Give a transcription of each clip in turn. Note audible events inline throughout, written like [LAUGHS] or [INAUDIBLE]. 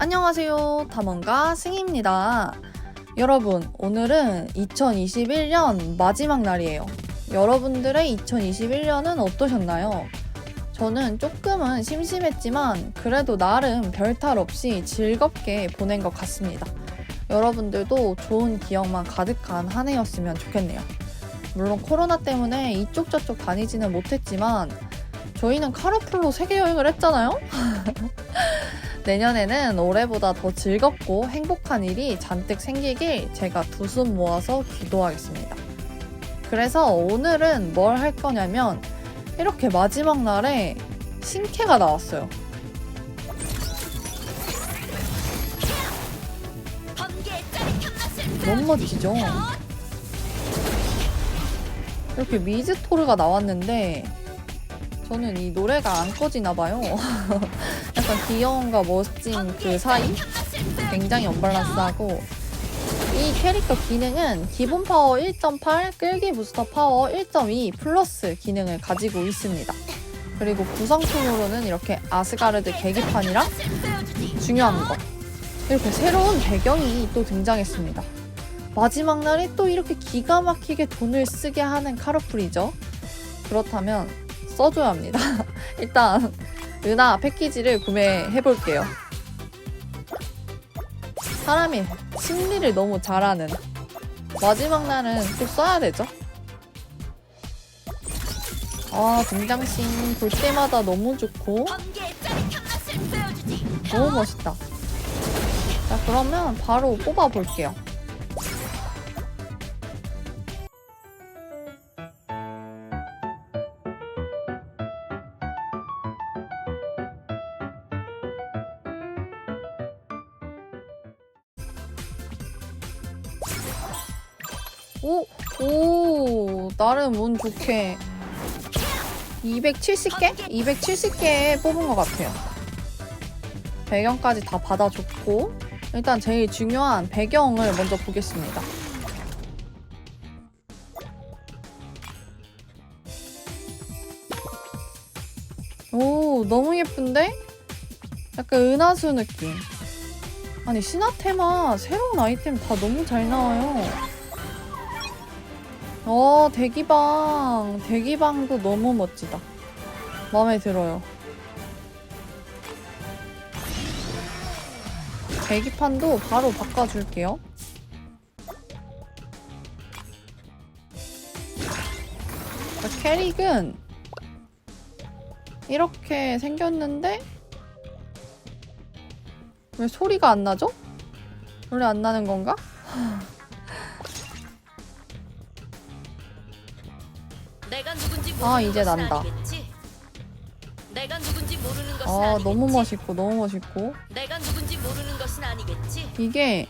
안녕하세요. 담원가 승희입니다. 여러분, 오늘은 2021년 마지막 날이에요. 여러분들의 2021년은 어떠셨나요? 저는 조금은 심심했지만 그래도 나름 별탈 없이 즐겁게 보낸 것 같습니다. 여러분들도 좋은 기억만 가득한 한 해였으면 좋겠네요. 물론 코로나 때문에 이쪽 저쪽 다니지는 못했지만 저희는 카르풀로 세계 여행을 했잖아요. [LAUGHS] 내년에는 올해보다 더 즐겁고 행복한 일이 잔뜩 생기길 제가 두 손 모아서 기도하겠습니다. 그래서 오늘은 뭘 할 거냐면 이렇게 마지막 날에 신캐가 나왔어요. 너무 멋지죠? 이렇게 미즈토르가 나왔는데 저는 이 노래가 안 꺼지나 봐요. [LAUGHS] 약간 귀여움과 멋진 그 사이 굉장히 언밸런스하고 이 캐릭터 기능은 기본 파워 1.8, 끌기 부스터 파워 1.2 플러스 기능을 가지고 있습니다. 그리고 구성품으로는 이렇게 아스가르드 계기판이랑 중요한 거 이렇게 새로운 배경이 또 등장했습니다. 마지막 날에 또 이렇게 기가 막히게 돈을 쓰게 하는 카르풀이죠. 그렇다면 써줘야 합니다. [LAUGHS] 일단 은하 패키지를 구매해 볼게요. 사람이 심리를 너무 잘하는 마지막 날은 꼭 써야 되죠. 아 등장씬 볼 때마다 너무 좋고 너무 멋있다. 자 그러면 바로 뽑아 볼게요. 오, 오, 나름 운 좋게 270개? 270개 뽑은 것 같아요. 배경까지 다 받아줬고 일단 제일 중요한 배경을 먼저 보겠습니다. 오, 너무 예쁜데? 약간 은하수 느낌. 아니, 신화 테마 새로운 아이템 다 너무 잘 나와요. 어, 대기방. 대기방도 너무 멋지다. 마음에 들어요. 대기판도 바로 바꿔줄게요. 자, 캐릭은 이렇게 생겼는데 왜 소리가 안 나죠? 원래 안 나는 건가? 아, 이제 난다. 내가 누군지 모르는 것은 아, 아니겠지? 너무 멋있고, 너무 멋있고. 내가 누군지 모르는 것은 아니겠지? 이게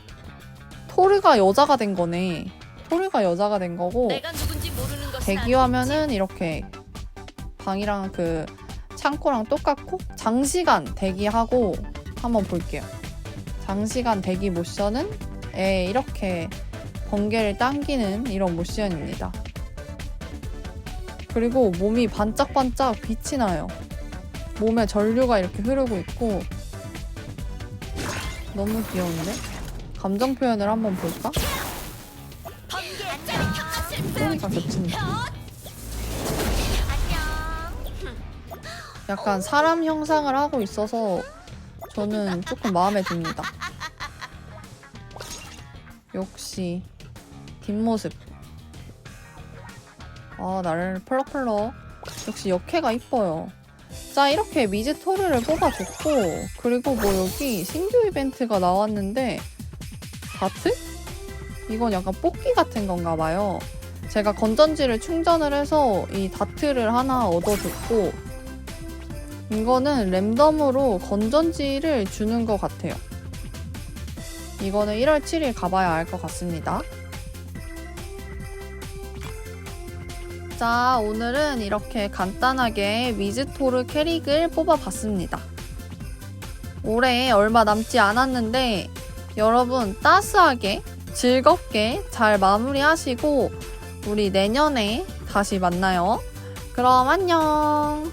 토르가 여자가 된 거네. 토르가 여자가 된 거고 내가 누군지 모르는 것은 대기 화면은 이렇게 방이랑 그 창고랑 똑같고 장시간 대기하고 한번 볼게요. 장시간 대기 모션은 에 이렇게 번개를 당기는 이런 모션입니다. 그리고 몸이 반짝반짝 빛이 나요. 몸에 전류가 이렇게 흐르고 있고 너무 귀여운데? 감정 표현을 한번 볼까? 소리가 겹친다. 약간 사람 형상을 하고 있어서 저는 조금 마음에 듭니다. 역시 뒷모습. 아 나를 펄럭펄럭. 역시 역해가 이뻐요. 자 이렇게 미즈 토르를 뽑아줬고 그리고 뭐 여기 신규 이벤트가 나왔는데 다트? 이건 약간 뽑기 같은 건가 봐요. 제가 건전지를 충전을 해서 이 다트를 하나 얻어줬고 이거는 랜덤으로 건전지를 주는 것 같아요. 이거는 1월 7일 가봐야 알 것 같습니다. 자, 오늘은 이렇게 간단하게 미즈토르 캐릭을 뽑아봤습니다. 올해 얼마 남지 않았는데 여러분 따스하게 즐겁게 잘 마무리하시고 우리 내년에 다시 만나요. 그럼 안녕.